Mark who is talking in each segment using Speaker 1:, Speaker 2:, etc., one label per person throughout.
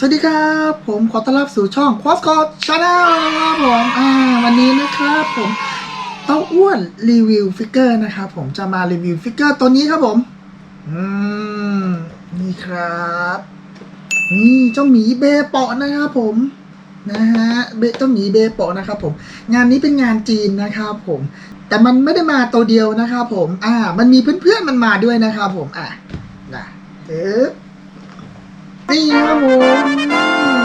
Speaker 1: สวัสดีครับ ผมขอต้อนรับสู่ช่อง q u a s c o Channel ครับผมอ่าวันนี้นะครับผมเต้าอ้วนรีวิวฟิกเกอร์นะครับผมจะมารีวิวฟิกเกอร์ตัวนี้ครับผม อืม นี่ครับนี่เจ้าหมีเบเปาะนะครับผมนะฮะเบเจ้าหมีเบเปาะนะครับผมงานนี้เป็นงานจีนนะครับผม แต่มันไม่ได้มาตัวเดียวนะครับผม อ่า มันมีเพื่อนๆมันมาด้วยนะครับผมอะนะเอ๊ะ นี่ครับผม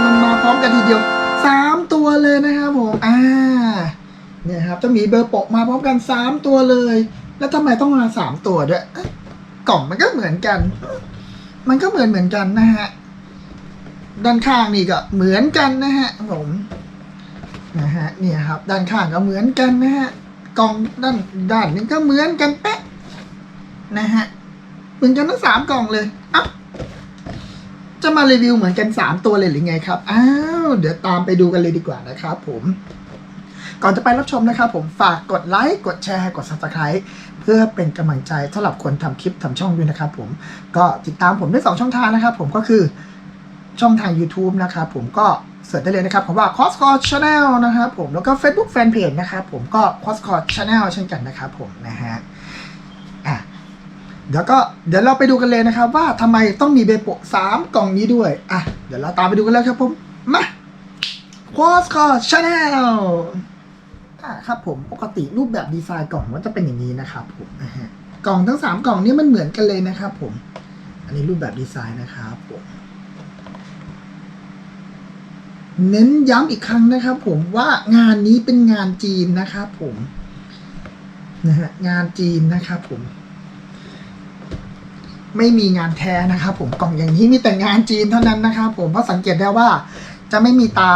Speaker 1: มันมาพร้อมกันทีเดียวสามตัวเลยนะครับผมอ่าเนี่ยครับจะมีเบอร์โปะมาพร้อมกันสามตัวเลย แล้วทำไมต้องมาสามตัวด้วยกล่องมันก็เหมือนกัน มันก็เหมือนเหมือนกันนะฮะด้านข้างนี่ก็เหมือนกันนะฮะผมนะฮะเนี่ยครับ ด้านข้างก็เหมือนกันนะฮะกล่องด้านด้านนี้ก็เหมือนกันเป๊ะนะฮะเหมือนกันทั้งสามกล่องเลยอะ จะมารีวิวเหมือนกัน 3 ตัวเลยหรือไงครับ อ้าว เดี๋ยวตามไปดูกันเลยดีกว่านะครับผมก่อนจะไปรับชมนะครับผมฝากกดไลค์กดแชร์กด subscribe เพื่อเป็นกำลังใจสำหรับคนทำคลิปทำช่องด้วยนะครับผมก็ติดตามผมได้ 2 ช่องทางนะครับผมก็คือช่องทาง YouTube นะครับผมก็เสิร์ชได้เลยนะครับผมว่า c o s c o Channel นะครับผมแล้วก็ Facebook Fanpage นะครับผมก็ c o s c o Channel เช่นกันนะครับผมนะฮะ เดี๋ยวก็เดี๋ยวเราไปดูกันเลยนะครับ ว่าทำไมต้องมีเบโปะสามกล่องนี้ด้วย อะ เดี๋ยวเราตามไปดูกันเลยครับผม มาควอสคอชาแนลอะครับผมปกติรูปแบบดีไซน์กล่องมันจะเป็นอย่างนี้นะครับผมกล่องทั้งสามกล่องนี้มันเหมือนกันเลยนะครับผม อันนี้รูปแบบดีไซน์นะครับผมเน้นย้ำอีกครั้งนะครับ ผมว่างานนี้เป็นงานจีนนะครับผมนะฮะงานจีนนะครับผม ไม่มีงานแท้นะครับผมกล่องอย่างนี้มีแต่งานจีนเท่านั้นนะครับผมเพราะสังเกตได้ว่าจะไม่มีตา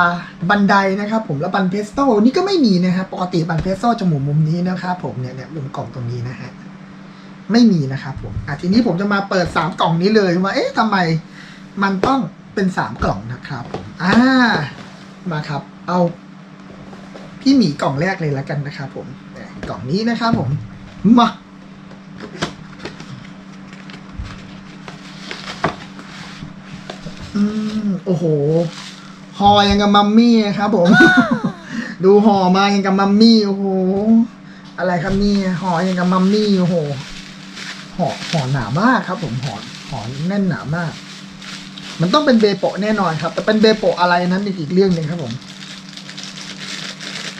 Speaker 1: บันไดนะครับ ผมแล้วบันเพสโต้นี่ก็ไม่มีนะครับปกติบันเพสโต้จะหมุนมุมนี้นะครับผมเนี่ยเนี่ยมุมกล่องตรงนี้นะฮะไม่มีนะครับผมอะทีนี้ผมจะมาเปิดสามกล่องนี้เลยว่าเอ๊ะทำไมมันต้องเป็นสามกล่องนะครับผมอ่ามาครับ เอาพี่หมีกล่องแรกเลยแล้วกันนะครับผมกล่องนี้นะครับผมมา อืมโอ้โหหอยังกับมัมมี่ครับผม ดูห่อมายังกับมัมมี่โอ้โหอะไรครับนี่ห่อยังกับมัมมี่โอ้โหห่อห่อหนามากครับ ผมห่อห่อแน่นหนามาก มันต้องเป็นเบโปะแน่นอนครับ แต่เป็นเบโปะอะไรนั้นอีกเรื่องหนึ่งครับผม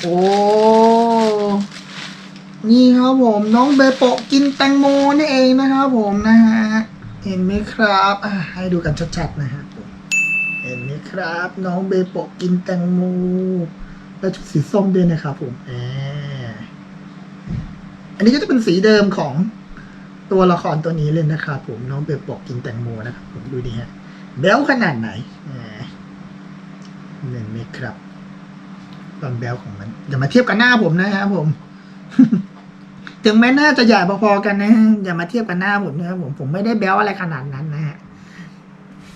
Speaker 1: โอ้นี่ครับผมน้องเบโปะกินแตงโมนี่เองนะครับผมนะฮะเห็นไหมครับให้ดูกันชัดๆนะฮะ ครับ น้องเบโปะกินแตงโมแล้วชุดสีส้มด้วยนะครับผมออันนี้ก็จะเป็นสีเดิมของตัวละครตัวนี้เลยนะครับผมน้องเบโปะกินแตงโมนะครับผมดูดิฮะแบ๊วขนาดไหนแหมเห็นไหมครับตอนแบลของมันอย่ามาเทียบกับหน้าผมนะครับผม ถึงแม้หน้าจะใหญ่พอๆกันนะอย่ามาเทียบกับหน้าผมนะครับผมผมไม่ได้แบลอะไรขนาดนั้นนะฮะ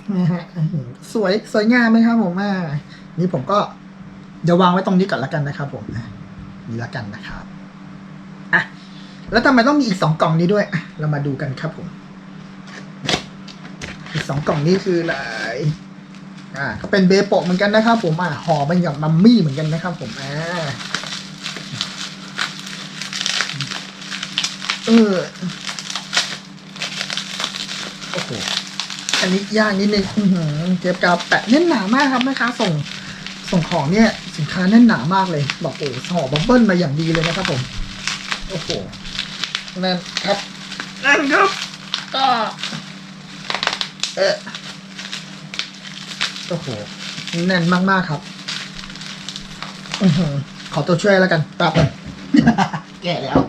Speaker 1: นะฮะสวยสวยงามไหมครับผมอ่านี่ผมก็เดี๋ยววางไว้ตรงนี้ก่อนละกันนะครับ ผมนี่ละกันนะครับอะแล้วทำไมต้องมีอีกสองกล่องนี้ด้วยเรามาดูกันครับผม อีกสองกล่องนี้คืออะไรอ่าก็เป็นเบโปะเหมือนกันนะครับ ผมอ่าห่อมันอย่างมัมมี่เหมือนกันนะครับ ผมอ่าเออโอ้โห อันนี้ยากนิดนึงอื้อหือเจ็บกาวแปะแน่นหนามากครับแม่ค้าส่งส่งของเนี่ยสินค้าแน่นหนามากเลย บอกโอ้ห่อบับเบิ้ลมาอย่างดีเลยนะครับผมโอ้โหนั่นครับนั่นครับก็เออโอ้โหแน่นมากๆครับอือหือขอตัวช่วยแล้วกันตาก่อนแก่แล้ว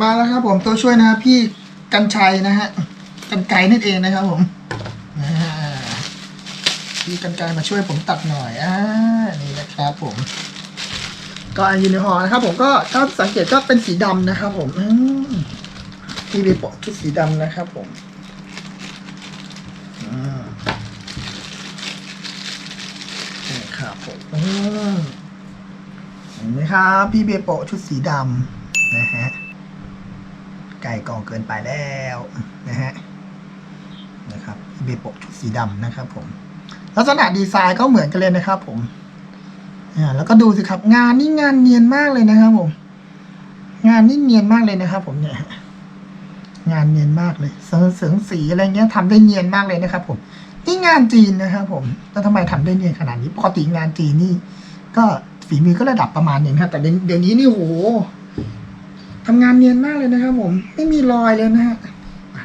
Speaker 1: มาแล้วครับผมตัวช่วยนะครับพี่กันชัยนะฮะ กันไกนั่นเองนะครับผมพี่กันไกมาช่วยผมตัดหน่อยอ่านี่นะครับผม ก็อันยูนิฮอร์นะครับ ผมก็ถ้าสังเกตก็เป็นสีดำนะครับผมพี่ไปโปะชุดสีดำนะครับผมอืมนี่ครับผมอืมเห็นไหมครับพี่เบโปะชุดสีดำนะฮะไก่กองเกินไปแล้วนะฮะนะครับ นะครับ เบโปะชุดสีดำนะครับผม ลักษณะดีไซน์ก็เหมือนกันเลยนะครับผมอ่าแล้วก็ดูสิครับ งานนี่งานเนียนมากเลยนะครับผม งานนี่เนียนมากเลยนะครับผมเนี่ยงานเนียนมากเลยเสริงเสริงสีอะไรเงี้ยทำได้เนียนมากเลยนะครับ ผม นี่งานจีนนะครับ ผมแล้วทำไมทำได้เนียนขนาดนี้ปกติงานจีนนี่ ก็ฝีมือก็ระดับประมาณนึงนะครับ แต่เดี๋ยวนี้นี่โหทำงานเนียนมากเลยนะครับ ผม ไม่มีรอยเลยนะฮะ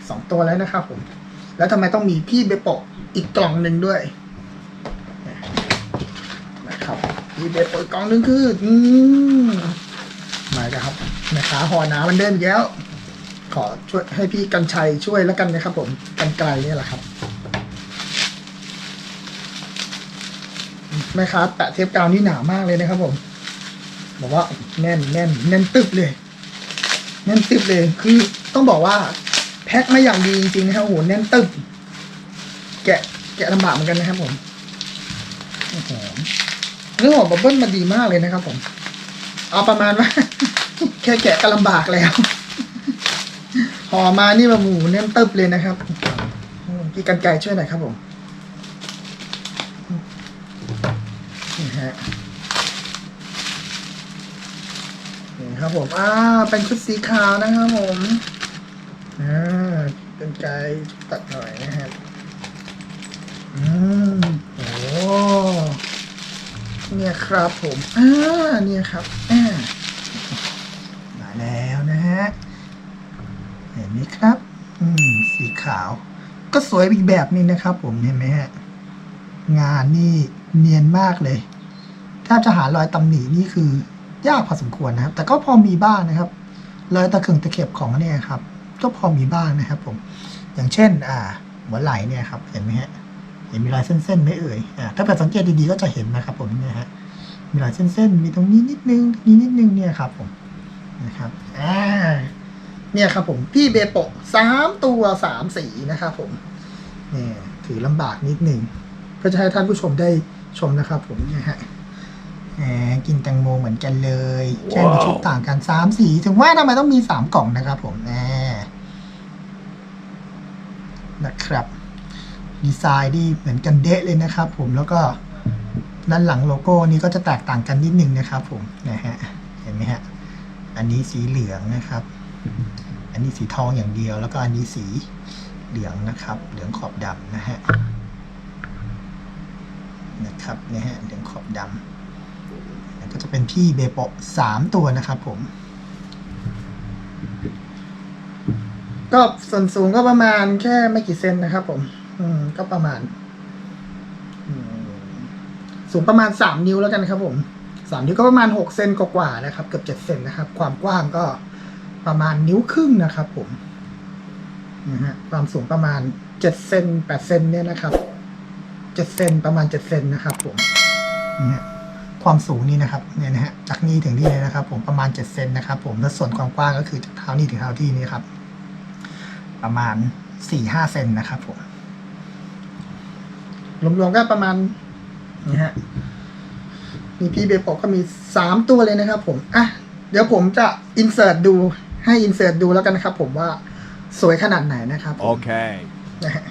Speaker 1: สองตัวแล้วนะครับผม แล้วทำไมต้องมีพี่เบโปะอีกกล่องหนึ่งด้วยนะครับพี่เบโปะอีกกล่องหนึ่งคืออืมมาแล้วครับแม่ค้าหอหนามันเดินแล้ว ขอช่วยให้พี่กันชัยช่วยแล้วกันนะครับ ผมกันไกลนี่แหละครับแม่ค้าแปะเทปกาวนี่หนามากเลยนะครับผมบอกว่าแน่นแน่นแน่นตึบเลย แน่นตึบเลย คือต้องบอกว่า แพ็คมาอย่างดีจริงๆนะครับโอ้โหแน่นตึบแกะแกะลำบากเหมือนกันนะครับผมโอ้โหเรื่องของบับเบิ้ลมาดีมากเลยนะครับผม เอาประมาณว่า แค่แกะก็ลำบากแล้วห่อมานี่มาหมูแน่นตึบเลยนะครับอืมพี่กันไก่ช่วยหน่อยครับผมนี่ฮะนี่ครับผม อ่า เป็นชุดสีขาวนะครับผม อ่าเป็นไกลตัดหน่อยนะฮะอืมโอ้เนี่ยครับผมอ่าเนี่ยครับอ่ามาแล้วนะฮะ เห็นไหมครับ อืม สีขาว ก็สวยอีกแบบนึงนะครับผมเห็นไหมฮะ งานนี่เนียนมากเลยแทบจะหารอยตำหนินี่คือยากพอสมควรนะครับ แต่ก็พอมีบ้างนะครับ รอยตะเข็งตะเข็บของเนี่ยครับ ก็พอมีบ้างนะครับผม อย่างเช่น อ่า หัวไหล่เนี่ยครับ เห็นไหมฮะ เห็นมีรอยเส้นๆไหมเอ่ย อ่า ถ้าเกิดสังเกตดีๆก็จะเห็นนะครับผมเนี่ยฮะ มีรอยเส้นๆ มีตรงนี้นิดนึงนี้นิดนึงเนี่ยครับผม นะครับ อ่า เนี่ยครับผม พี่เบโปะสามตัวสามสีนะครับผม เนี่ยถือลำบากนิดหนึ่งก็จะให้ท่านผู้ชมได้ชมนะครับผมเนี่ยฮะแหมกินแตงโมเหมือนกันเลย แค่มีชุดต่างกันสามสี ถึงว่าทำไมต้องมีสามกล่องนะครับผมแน่ นะครับดีไซน์ที่เหมือนกันเดะเลยนะครับ ผมแล้วก็ด้านหลังโลโก้นี้ก็จะแตกต่างกันนิดนึงนะครับ ผมนะฮะเห็นไหมฮะอันนี้สีเหลืองนะครับ อันนี้สีทองอย่างเดียว แล้วก็อันนี้สีเหลืองนะครับ เหลืองขอบดำนะฮะนะครับนะฮะเหลืองขอบดำก็จะเป็นพี่เบโปะสามตัวนะครับผม ก็ส่วนสูงก็ประมาณแค่ไม่กี่เซนนะครับ ผม อืม ก็ประมาณสูงประมาณสามนิ้วแล้วกันครับ ผมสามนิ้วก็ประมาณหกเซนกว่าๆนะครับ เกือบเจ็ดเซนนะครับ ความกว้างก็ประมาณนิ้วครึ่งนะครับ ผมนะฮะความสูงประมาณเจ็ดเซนแปดเซนเนี่ยนะครับเจ็ดเซนประมาณเจ็ดเซนนะครับ ผมนี่ฮะความสูงนี่นะครับเนี่ยนะฮะจากนี่ถึงนี่เลยนะครับ ผมประมาณเจ็ดเซนนะครับ ผมแล้วส่วนความกว้างก็คือจากเท้านี่ถึงเท้าที่นี่ครับ ประมาณสี่ห้าเซนนะครับผมรวมๆก็ประมาณนี่ฮะมีพี่เบโปะก็มีสามตัวเลยนะครับผมอะเดี๋ยวผมจะอินเสิร์ตดูให้อินเสิร์ตดูแล้วกันนะครับผมว่าสวยขนาดไหนนะครับผม
Speaker 2: Okay.
Speaker 1: นะฮะ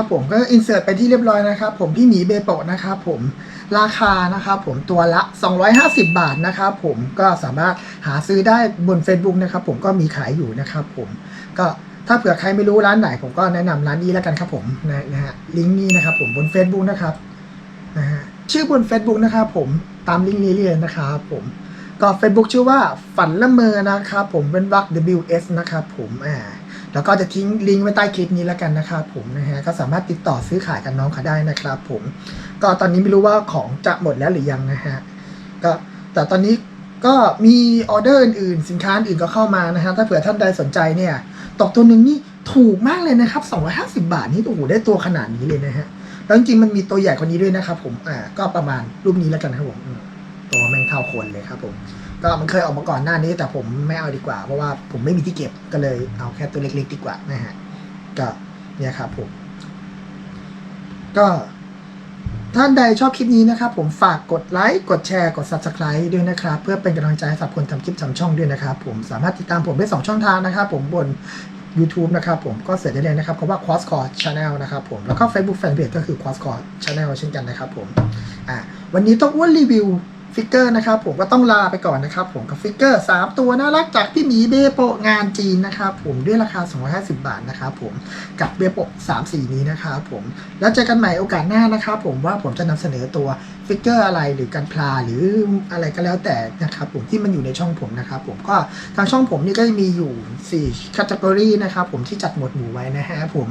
Speaker 1: ครับผมก็อินเสิร์ตไปที่เรียบร้อยนะครับผมพี่หมีเบโปะนะครับผมราคานะครับผมตัวละ 250 บาทนะครับผมก็สามารถหาซื้อได้บน Facebook นะครับผมก็มีขายอยู่นะครับผมก็ถ้าเผื่อใครไม่รู้ร้านไหนผมก็แนะนำร้านนี้แล้วกันครับผมนะนะฮะลิงก์นี้นะครับผมบน Facebook นะครับนะฮะชื่อบน Facebook นะครับผมตามลิงก์นี้เลยนะครับผมก็ Facebook ชื่อว่าฝันละเมอนะครับผมเป็นวัก WS นะครับผมอ่า แล้วก็จะทิ้งลิงก์ไว้ใต้คลิปนี้แล้วกันนะครับผมนะฮะก็สามารถติดต่อซื้อขายกับน้องเขาได้นะครับผมก็ตอนนี้ไม่รู้ว่าของจะหมดแล้วหรือยังนะฮะก็แต่ตอนนี้ก็มีออเดอร์อื่นๆสินค้าอื่นก็เข้ามานะฮะถ้าเผื่อท่านใดสนใจเนี่ยตกตัวหนึ่งนี่ถูกมากเลยนะครับ 250 บาทนี่โอ้โหได้ตัวขนาดนี้เลยนะฮะแล้วจริงๆมันมีตัวใหญ่กว่านี้ด้วยนะครับผมอ่าก็ประมาณรูปนี้แล้วกันครับผมตัวแมงเท่าคนเลยครับผม ก็มันเคยออกมาก่อนหน้านี้ แต่ผมไม่เอาดีกว่า เพราะว่าผมไม่มีที่เก็บก็เลยเอาแค่ตัวเล็กๆดีกว่านะฮะก็เนี่ยครับผมก็ท่านใดชอบคลิปนี้นะครับ ผมฝากกดไลค์ กดแชร์ กด subscribe ด้วยนะครับ เพื่อเป็นกำลังใจให้กับคนทำคลิปทำช่องด้วยนะครับ ผมสามารถติดตามผมได้ 2 ช่องทางนะครับ ผมบน YouTube นะครับ ผมก็เสิร์ชได้เลยนะครับคำว่า Crosscore Channel นะครับผมแล้วก็ Facebook Fanpage ก็คือ Crosscore Channel เช่นกันนะครับผมอ่าวันนี้ต้องอ้วนรีวิว ฟิกเกอร์นะครับผมก็ต้องลาไปก่อนนะครับผมกับฟิกเกอร์ 3 ตัวน่ารักจากพี่หมีเบโปะงานจีนนะครับผมด้วยราคา 250 บาทนะครับผมกับเบโปะ3สีนี้นะครับผมแล้วเจอกันใหม่โอกาสหน้านะครับผมว่าผมจะนำเสนอตัวฟิกเกอร์อะไรหรือการพลาหรืออะไรก็แล้วแต่นะครับผมที่มันอยู่ในช่องผมนะครับผมก็ทางช่องผมนี่ก็มีอยู่4 category นะครับผมที่จัดหมวดหมู่ไว้นะฮะผม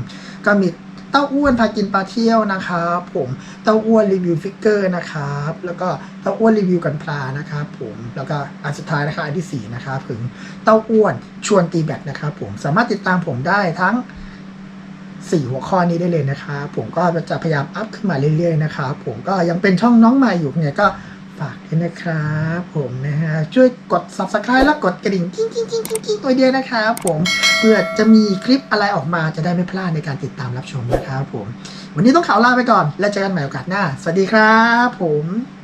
Speaker 1: ก็มี เต้าอ้วนพากินปลาเที่ยวนะครับผมเต้าอ้วนรีวิวฟิกเกอร์นะครับแล้วก็เต้าอ้วนรีวิวกันพลานะครับผมแล้วก็อันสุดท้ายนะครับอันที่สี่นะครับถึงเต้าอ้วนชวนตีแบตนะครับผมสามารถติดตามผมได้ทั้งสี่หัวข้อนี้ได้เลยนะครับผมก็จะพยายามอัพขึ้นมาเรื่อยๆนะครับผมก็ยังเป็นช่องน้องใหม่อยู่เนี่ยก็ ฝากด้วยนะครับผมนะฮะช่วยกด subscribe แล้วกดกระดิ่งกิ้งกิ้งกิ้งกิ้งกิ้งตัวเดียวนะครับผมเพื่อจะมีคลิปอะไรออกมาจะได้ไม่พลาดในการติดตามรับชมนะครับผม วันนี้ต้องขอลาไปก่อน แล้วเจอกันใหม่โอกาสหน้า สวัสดีครับผม